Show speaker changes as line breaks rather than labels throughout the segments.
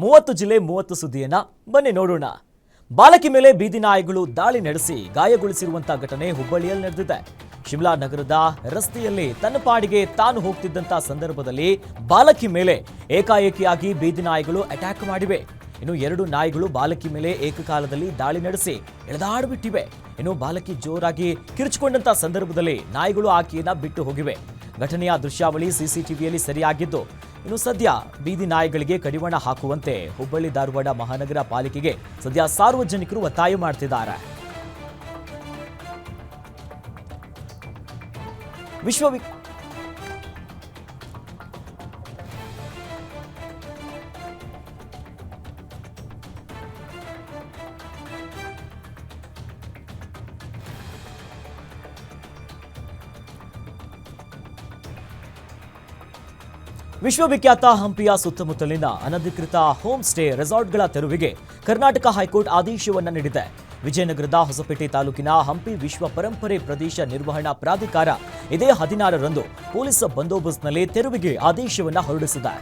ಮೂವತ್ತು ಜಿಲ್ಲೆ ಮೂವತ್ತು ಸುದ್ದಿಯನ್ನ ಬನ್ನಿ ನೋಡೋಣ. ಬಾಲಕಿ ಮೇಲೆ ಬೀದಿ ನಾಯಿಗಳು ದಾಳಿ ನಡೆಸಿ ಗಾಯಗೊಳಿಸಿರುವಂತಹ ಘಟನೆ ಹುಬ್ಬಳ್ಳಿಯಲ್ಲಿ ನಡೆದಿದೆ. ಶಿಮ್ಲಾ ನಗರದ ರಸ್ತೆಯಲ್ಲಿ ತನ್ನ ಪಾಡಿಗೆ ತಾನು ಹೋಗ್ತಿದ್ದಂತ ಸಂದರ್ಭದಲ್ಲಿ ಬಾಲಕಿ ಮೇಲೆ ಏಕಾಏಕಿಯಾಗಿ ಬೀದಿ ನಾಯಿಗಳು ಅಟ್ಯಾಕ್ ಮಾಡಿವೆ. ಇನ್ನು ಎರಡು ನಾಯಿಗಳು ಬಾಲಕಿ ಮೇಲೆ ಏಕಕಾಲದಲ್ಲಿ ದಾಳಿ ನಡೆಸಿ ಎಳೆದಾಡ್ಬಿಟ್ಟಿವೆ. ಇನ್ನು ಬಾಲಕಿ ಜೋರಾಗಿ ಕಿರುಚಿಕೊಂಡಂತ ಸಂದರ್ಭದಲ್ಲಿ ನಾಯಿಗಳು ಆಕೆಯನ್ನ ಬಿಟ್ಟು ಹೋಗಿವೆ. ಘಟನೆಯ ದೃಶ್ಯಾವಳಿ ಸಿಸಿಟಿವಿಯಲ್ಲಿ ಸರಿಯಾಗಿದ್ದು ಇನ್ನು ಸದ್ಯ ಬೀದಿ ನಾಯಿಗಳಿಗೆ ಕಡಿವಾಣ ಹಾಕುವಂತೆ ಹುಬ್ಬಳ್ಳಿ ಧಾರವಾಡ ಮಹಾನಗರ ಪಾಲಿಕೆಗೆ ಸದ್ಯ ಸಾರ್ವಜನಿಕರು ಒತ್ತಾಯ ಮಾಡ್ತಿದ್ದಾರೆ. ವಿಶ್ವವಿ ವಿಶ್ವವಿಖ್ಯಾತ ಹಂಪಿಯ ಸುತ್ತಮುತ್ತಲಿನ ಅನಧಿಕೃತ ಹೋಮ್ ಸ್ಟೇ ರೆಸಾರ್ಟ್ಗಳ ತೆರವಿಗೆ ಕರ್ನಾಟಕ ಹೈಕೋರ್ಟ್ ಆದೇಶವನ್ನು ನೀಡಿದೆ. ವಿಜಯನಗರದ ಹೊಸಪೇಟೆ ತಾಲೂಕಿನ ಹಂಪಿ ವಿಶ್ವ ಪರಂಪರೆ ಪ್ರದೇಶ ನಿರ್ವಹಣಾ ಪ್ರಾಧಿಕಾರ ಇದೇ ಹದಿನಾರರಂದು ಪೊಲೀಸ್ ಬಂದೋಬಸ್ತ್ನಲ್ಲಿ ತೆರವಿಗೆ ಆದೇಶವನ್ನು ಹೊರಡಿಸಿದೆ.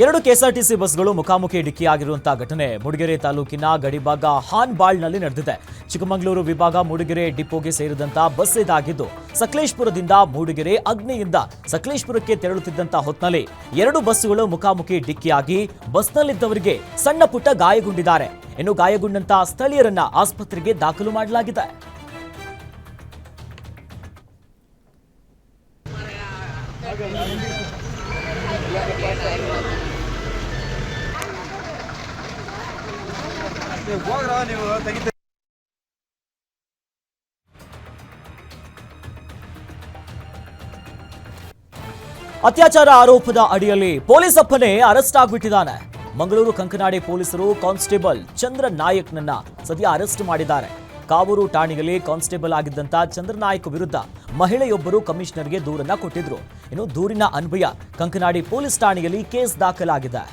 ಎರಡು ಕೆಎಸ್ಆರ್ಟಿಸಿ ಬಸ್ಗಳು ಮುಖಾಮುಖಿ ಡಿಕ್ಕಿಯಾಗಿರುವಂತಹ ಘಟನೆ ಮೂಡಿಗೆರೆ ತಾಲೂಕಿನ ಗಡಿಭಾಗ ಹಾನ್ಬಾಳ್ನಲ್ಲಿ ನಡೆದಿದೆ. ಚಿಕ್ಕಮಗಳೂರು ವಿಭಾಗ ಮೂಡಿಗೆರೆ ಡಿಪೋಗೆ ಸೇರಿದಂತಹ ಬಸ್ ಇದಾಗಿದ್ದು, ಸಕಲೇಶ್ಪುರದಿಂದ ಮೂಡಿಗೆರೆ ಅಗ್ನಿಯಿಂದ ಸಕಲೇಶ್ಪುರಕ್ಕೆ ತೆರಳುತ್ತಿದ್ದಂತಹ ಹೊತ್ನಲ್ಲಿ ಎರಡು ಬಸ್ಸುಗಳು ಮುಖಾಮುಖಿ ಡಿಕ್ಕಿಯಾಗಿ ಬಸ್ನಲ್ಲಿದ್ದವರಿಗೆ ಸಣ್ಣ ಪುಟ್ಟ ಗಾಯಗೊಂಡಿದ್ದಾರೆ. ಇನ್ನು ಗಾಯಗೊಂಡಂತಹ ಸ್ಥಳೀಯರನ್ನ ಆಸ್ಪತ್ರೆಗೆ ದಾಖಲು ಮಾಡಲಾಗಿದೆ. ಅತ್ಯಾಚಾರ ಆರೋಪದ ಅಡಿಯಲ್ಲಿ ಪೊಲೀಸ್ ಅಪ್ಪನೇ ಅರೆಸ್ಟ್ ಆಗ್ಬಿಟ್ಟಿದ್ದಾನೆ. ಮಂಗಳೂರು ಕಂಕನಾಡಿ ಪೊಲೀಸರು ಕಾನ್ಸ್ಟೇಬಲ್ ಚಂದ್ರ ನಾಯಕ್ನನ್ನ ಸದ್ಯ ಅರೆಸ್ಟ್ ಮಾಡಿದ್ದಾರೆ. ಕಾವೂರು ಠಾಣೆಯಲ್ಲಿ ಕಾನ್ಸ್ಟೇಬಲ್ ಆಗಿದ್ದಂತ ಚಂದ್ರ ನಾಯಕ್ ವಿರುದ್ಧ ಮಹಿಳೆಯೊಬ್ಬರು ಕಮಿಷನರ್ಗೆ ದೂರನ್ನ ಕೊಟ್ಟಿದ್ರು. ಇನ್ನು ದೂರಿನ ಅನ್ವಯ ಕಂಕನಾಡಿ ಪೊಲೀಸ್ ಠಾಣೆಯಲ್ಲಿ ಕೇಸ್ ದಾಖಲಾಗಿದೆ.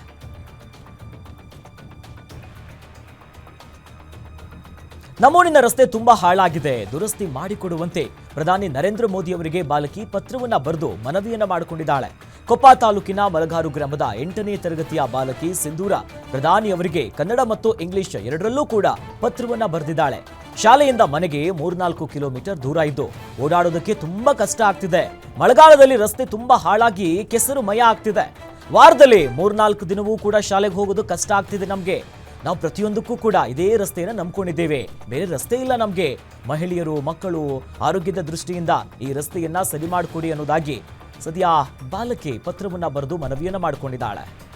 ನಮ್ಮೂರಿನ ರಸ್ತೆ ತುಂಬಾ ಹಾಳಾಗಿದೆ. ದುರಸ್ತಿ ಮಾಡಿಕೊಡುವಂತೆ ಪ್ರಧಾನಿ ನರೇಂದ್ರ ಮೋದಿ ಅವರಿಗೆ ಬಾಲಕಿ ಪತ್ರವನ್ನ ಬರೆದು ಮನವಿಯನ್ನ ಮಾಡಿಕೊಂಡಿದ್ದಾಳೆ. ಕೊಪ್ಪ ತಾಲೂಕಿನ ಮಲಗಾರು ಗ್ರಾಮದ ಎಂಟನೇ ತರಗತಿಯ ಬಾಲಕಿ ಸಿಂಧೂರ ಪ್ರಧಾನಿ ಅವರಿಗೆ ಕನ್ನಡ ಮತ್ತು ಇಂಗ್ಲಿಷ್ ಎರಡರಲ್ಲೂ ಕೂಡ ಪತ್ರವನ್ನ ಬರೆದಿದ್ದಾಳೆ. ಶಾಲೆಯಿಂದ ಮನೆಗೆ ಮೂರ್ನಾಲ್ಕು ಕಿಲೋಮೀಟರ್ ದೂರ ಇದ್ದು ಓಡಾಡೋದಕ್ಕೆ ತುಂಬಾ ಕಷ್ಟ ಆಗ್ತಿದೆ. ಮಳೆಗಾಲದಲ್ಲಿ ರಸ್ತೆ ತುಂಬಾ ಹಾಳಾಗಿ ಕೆಸರು ಮಯ ಆಗ್ತಿದೆ. ವಾರದಲ್ಲಿ ಮೂರ್ನಾಲ್ಕು ದಿನವೂ ಕೂಡ ಶಾಲೆಗೆ ಹೋಗೋದು ಕಷ್ಟ ಆಗ್ತಿದೆ ನಮ್ಗೆ. ನಾವು ಪ್ರತಿಯೊಂದಕ್ಕೂ ಕೂಡ ಇದೇ ರಸ್ತೆಯನ್ನು ನಂಬ್ಕೊಂಡಿದ್ದೇವೆ. ಬೇರೆ ರಸ್ತೆ ಇಲ್ಲ ನಮಗೆ. ಮಹಿಳೆಯರು, ಮಕ್ಕಳು ಆರೋಗ್ಯದ ದೃಷ್ಟಿಯಿಂದ ಈ ರಸ್ತೆಯನ್ನ ಸರಿ ಮಾಡಿಕೊಡಿ ಅನ್ನೋದಾಗಿ ಸದ್ಯ ಬಾಲಕಿ ಪತ್ರವನ್ನ ಬರೆದು ಮನವಿಯನ್ನ ಮಾಡಿಕೊಂಡಿದ್ದಾಳೆ.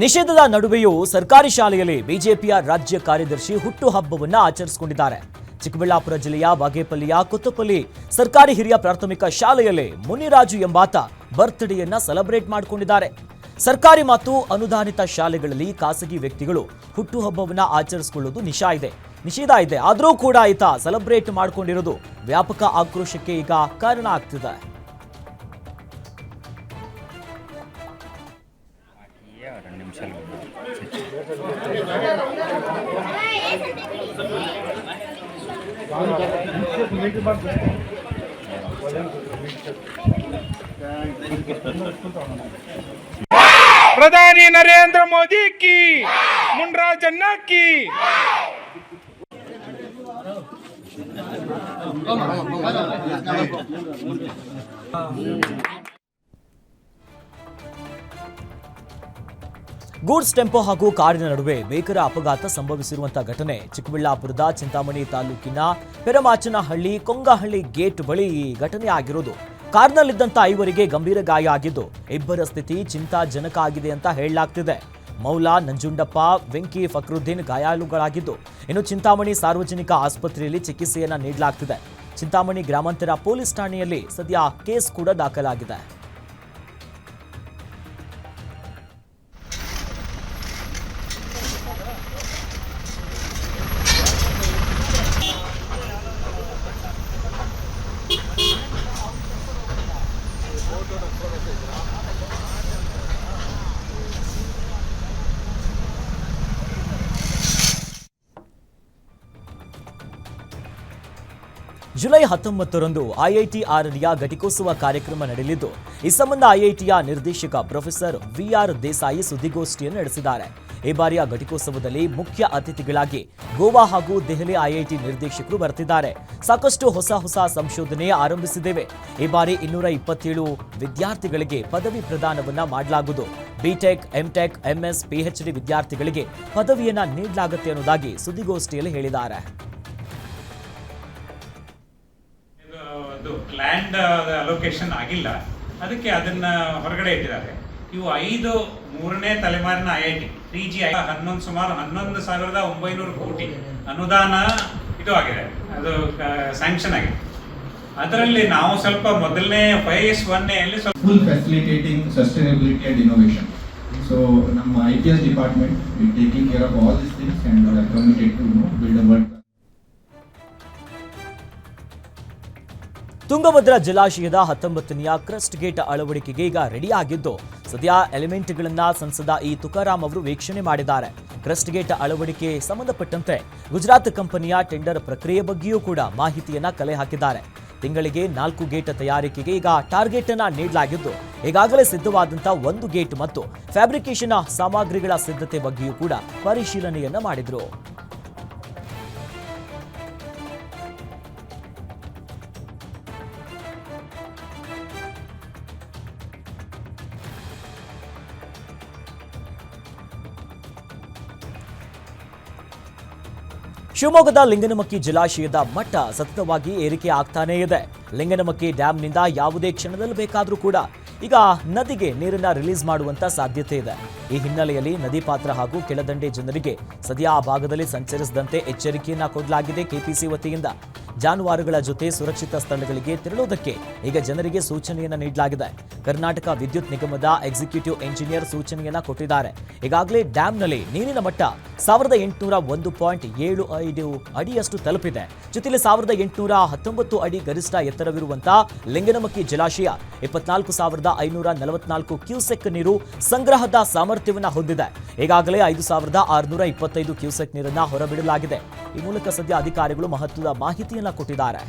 ನಿಷೇಧದ ನಡುವೆಯೂ ಸರ್ಕಾರಿ ಶಾಲೆಯಲ್ಲಿ ಬಿಜೆಪಿಯ ರಾಜ್ಯ ಕಾರ್ಯದರ್ಶಿ ಹುಟ್ಟುಹಬ್ಬವನ್ನ ಆಚರಿಸಿಕೊಂಡಿದ್ದಾರೆ. ಚಿಕ್ಕಬಳ್ಳಾಪುರ ಜಿಲ್ಲೆಯ ಬಾಗೇಪಲ್ಲಿಯ ಕೊತ್ತಪಲ್ಲಿ ಸರ್ಕಾರಿ ಹಿರಿಯ ಪ್ರಾಥಮಿಕ ಶಾಲೆಯಲ್ಲಿ ಮುನಿರಾಜು ಎಂಬಾತ ಬರ್ತ್ಡೇಯನ್ನ ಸೆಲೆಬ್ರೇಟ್ ಮಾಡಿಕೊಂಡಿದ್ದಾರೆ. ಸರ್ಕಾರಿ ಮತ್ತು ಅನುದಾನಿತ ಶಾಲೆಗಳಲ್ಲಿ ಖಾಸಗಿ ವ್ಯಕ್ತಿಗಳು ಹುಟ್ಟುಹಬ್ಬವನ್ನ ಆಚರಿಸಿಕೊಳ್ಳುವುದು ನಿಷಾ ಇದೆ. ನಿಷೇಧ ಇದೆ. ಆದರೂ ಕೂಡ ಈತ ಸೆಲೆಬ್ರೇಟ್ ಮಾಡಿಕೊಂಡಿರೋದು ವ್ಯಾಪಕ ಆಕ್ರೋಶಕ್ಕೆ ಈಗ ಕಾರಣ ಆಗ್ತಿದೆ.
प्रधानी
नरेंद्र मोदी की मुंडरा जन्ना की।
ಗೂಡ್ಸ್ ಟೆಂಪೋ ಹಾಗೂ ಕಾರಿನ ನಡುವೆ ಬೇಕರ ಅಪಘಾತ ಸಂಭವಿಸಿರುವಂತಹ ಘಟನೆ ಚಿಕ್ಕಬಳ್ಳಾಪುರದ ಚಿಂತಾಮಣಿ ತಾಲೂಕಿನ ಪೆರಮಾಚನಹಳ್ಳಿ ಕೊಂಗಹಳ್ಳಿ ಗೇಟ್ ಬಳಿ ಈ ಘಟನೆ ಆಗಿರೋದು. ಕಾರ್ನಲ್ಲಿದ್ದಂತ ಐವರಿಗೆ ಗಂಭೀರ ಗಾಯ ಆಗಿದ್ದು, ಇಬ್ಬರ ಸ್ಥಿತಿ ಚಿಂತಾಜನಕ ಆಗಿದೆ ಅಂತ ಹೇಳಲಾಗ್ತಿದೆ. ಮೌಲಾ, ನಂಜುಂಡಪ್ಪ, ವೆಂಕಿ ಫಕ್ರುದ್ದೀನ್ ಗಾಯಾಳುಗಳಾಗಿದ್ದು, ಇನ್ನು ಚಿಂತಾಮಣಿ ಸಾರ್ವಜನಿಕ ಆಸ್ಪತ್ರೆಯಲ್ಲಿ ಚಿಕಿತ್ಸೆಯನ್ನು ನೀಡಲಾಗ್ತಿದೆ. ಚಿಂತಾಮಣಿ ಗ್ರಾಮಾಂತರ ಪೊಲೀಸ್ ಠಾಣೆಯಲ್ಲಿ ಸದ್ಯ ಕೇಸ್ ಕೂಡ ದಾಖಲಾಗಿದೆ. ಜುಲೈ ಹತ್ತೊಂಬತ್ತರಂದು ಐಐಟಿ ಆರನೆಯ ಘಟಿಕೋತ್ಸವ ಕಾರ್ಯಕ್ರಮ ನಡೆಯಲಿದ್ದು, ಈ ಸಂಬಂಧ ಐಐಟಿಯ ನಿರ್ದೇಶಕ ಪ್ರೊಫೆಸರ್ ವಿಆರ್ ದೇಸಾಯಿ ಸುದ್ದಿಗೋಷ್ಠಿಯನ್ನು ನಡೆಸಿದ್ದಾರೆ. ಈ ಬಾರಿಯ ಘಟಿಕೋತ್ಸವದಲ್ಲಿ ಮುಖ್ಯ ಅತಿಥಿಗಳಾಗಿ ಗೋವಾ ಹಾಗೂ ದೆಹಲಿ ಐಐಟಿ ನಿರ್ದೇಶಕರು ಬರ್ತಿದ್ದಾರೆ ಸಾಕಷ್ಟು ಹೊಸ ಹೊಸ ಸಂಶೋಧನೆ ಆರಂಭಿಸಿದ್ದೇವೆ. ಈ ಬಾರಿ ಇನ್ನೂರ ಇಪ್ಪತ್ತೇಳು ವಿದ್ಯಾರ್ಥಿಗಳಿಗೆ ಪದವಿ ಪ್ರದಾನವನ್ನ ಮಾಡಲಾಗುವುದು. ಬಿಟೆಕ್ ಎಂಟೆಕ್ ಎಂಎಸ್ ಪಿಎಚ್ಡಿ ವಿದ್ಯಾರ್ಥಿಗಳಿಗೆ ಪದವಿಯನ್ನ ನೀಡಲಾಗುತ್ತೆ ಅನ್ನೋದಾಗಿ ಸುದ್ದಿಗೋಷ್ಠಿಯಲ್ಲಿ ಹೇಳಿದ್ದಾರೆ.
ಆಗಿಲ್ಲ. ಅದಕ್ಕೆ ಅದನ್ನ ಹೊರಗಡೆ ಇಟ್ಟಿದ್ದಾರೆ. ಇವು ಐದು ಮೂರನೇ ತಲೆಮಾರಿನ I I T three G I ಹನ್ನೊಂದು ಸುಮಾರು ಹನ್ನೊಂದು ಸಾವಿರದ ಒಂಬೈನೂರು ಕೋಟಿ ಅನುದಾನ ಇದು ಆಗಿದೆ. ಅದು ಸ್ಯಾಂಕ್ಷನ್ ಆಗಿದೆ. ಅದರಲ್ಲಿ ನಾವು ಸ್ವಲ್ಪ ಮೊದಲನೇ ಫೈಸ್ ಒನ್ನೆಯಲ್ಲಿ ಸ್ವಲ್ಪ
full facilitating sustainability and innovation so ನಮ್ಮ I T S department care of all this things and communicative build up ಮಾಡಿ
ತುಂಗಭದ್ರಾ ಜಲಾಶಯದ ಹತ್ತೊಂಬತ್ತನೆಯ ಕ್ರಸ್ಟ್ ಗೇಟ್ ಅಳವಡಿಕೆಗೆ ಈಗ ರೆಡಿಯಾಗಿದ್ದು, ಸದ್ಯ ಎಲಿಮೆಂಟ್ಗಳನ್ನ ಸಂಸದ ಇ ತುಕಾರಾಂ ಅವರು ವೀಕ್ಷಣೆ ಮಾಡಿದ್ದಾರೆ. ಕ್ರಸ್ಟ್ ಗೇಟ್ ಅಳವಡಿಕೆ ಸಂಬಂಧಪಟ್ಟಂತೆ ಗುಜರಾತ್ ಕಂಪನಿಯ ಟೆಂಡರ್ ಪ್ರಕ್ರಿಯೆ ಬಗ್ಗೆಯೂ ಕೂಡ ಮಾಹಿತಿಯನ್ನ ಕಲೆ ಹಾಕಿದ್ದಾರೆ. ತಿಂಗಳಿಗೆ ನಾಲ್ಕು ಗೇಟ್ ತಯಾರಿಕೆಗೆ ಈಗ ಟಾರ್ಗೆಟ್ ಅನ್ನ ನೀಡಲಾಗಿದ್ದು, ಈಗಾಗಲೇ ಸಿದ್ಧವಾದಂತಹ ಒಂದು ಗೇಟ್ ಮತ್ತು ಫ್ಯಾಬ್ರಿಕೇಶನ್ ಸಾಮಗ್ರಿಗಳ ಸಿದ್ಧತೆ ಬಗ್ಗೆಯೂ ಕೂಡ ಪರಿಶೀಲನೆಯನ್ನ ಮಾಡಿದ್ರು. ಶಿವಮೊಗ್ಗದ ಲಿಂಗನಮಕ್ಕಿ ಜಲಾಶಯದ ಮಟ್ಟ ಸತತವಾಗಿ ಏರಿಕೆ ಆಗ್ತಾನೇ ಇದೆ. ಲಿಂಗನಮಕ್ಕಿ ಡ್ಯಾಂನಿಂದ ಯಾವುದೇ ಕ್ಷಣದಲ್ಲಿ ಬೇಕಾದರೂ ಕೂಡ ಈಗ ನದಿಗೆ ನೀರನ್ನ ರಿಲೀಸ್ ಮಾಡುವಂತ ಸಾಧ್ಯತೆ ಇದೆ. ಈ ಹಿನ್ನೆಲೆಯಲ್ಲಿ ನದಿ ಪಾತ್ರ ಹಾಗೂ ಕೆಳದಂಡೆ ಜನರಿಗೆ ಸದ್ಯ ಆ ಭಾಗದಲ್ಲಿ ಸಂಚರಿಸದಂತೆ ಎಚ್ಚರಿಕೆಯನ್ನ ಕೊಡಲಾಗಿದೆ ಕೆಪಿಸಿ ವತಿಯಿಂದ. ಜಾನುವಾರುಗಳ ಜೊತೆ ಸುರಕ್ಷಿತ ಸ್ಥಳಗಳಿಗೆ ತೆರಳುವುದಕ್ಕೆ ಈಗ ಜನರಿಗೆ ಸೂಚನೆಯನ್ನ ನೀಡಲಾಗಿದೆ. ಕರ್ನಾಟಕ ವಿದ್ಯುತ್ ನಿಗಮದ ಎಕ್ಸಿಕ್ಯೂಟಿವ್ ಎಂಜಿನಿಯರ್ ಸೂಚನೆಯನ್ನ ಕೊಟ್ಟಿದ್ದಾರೆ. ಈಗಾಗಲೇ ಡ್ಯಾಂನಲ್ಲಿ ನೀರಿನ ಮಟ್ಟ ಸಾವಿರದ ಎಂಟುನೂರ ಒಂದು ಪಾಯಿಂಟ್ ಏಳು ಐದು ಅಡಿಯಷ್ಟು ತಲುಪಿದೆ. ಜೊತೆಲಿ ಸಾವಿರದ ಎಂಟುನೂರ ಹತ್ತೊಂಬತ್ತು ಅಡಿ ಗರಿಷ್ಠ ಎತ್ತರವಿರುವಂತಹ ಲಿಂಗನಮಕ್ಕಿ ಜಲಾಶಯ, ಇಪ್ಪತ್ನಾಲ್ಕು ಸಾವಿರದ ಐನೂರ ನಲವತ್ನಾಲ್ಕು ಕ್ಯೂಸೆಕ್ ನೀರು ಸಂಗ್ರಹದ ಸಾಮರ್ಥ್ಯವನ್ನ ಹೊಂದಿದೆ. ಈಗಾಗಲೇ ಐದು ಸಾವಿರದ ಆರುನೂರ ಇಪ್ಪತ್ತೈದು ಕ್ಯೂಸೆಕ್ ನೀರನ್ನ ಹೊರಬಿಡಲಾಗಿದೆ. ಈ ಮೂಲಕ ಸದ್ಯ ಅಧಿಕಾರಿಗಳು ಮಹತ್ವದ ಮಾಹಿತಿಯನ್ನ ಕೊಟ್ಟಿದ್ದಾರೆ.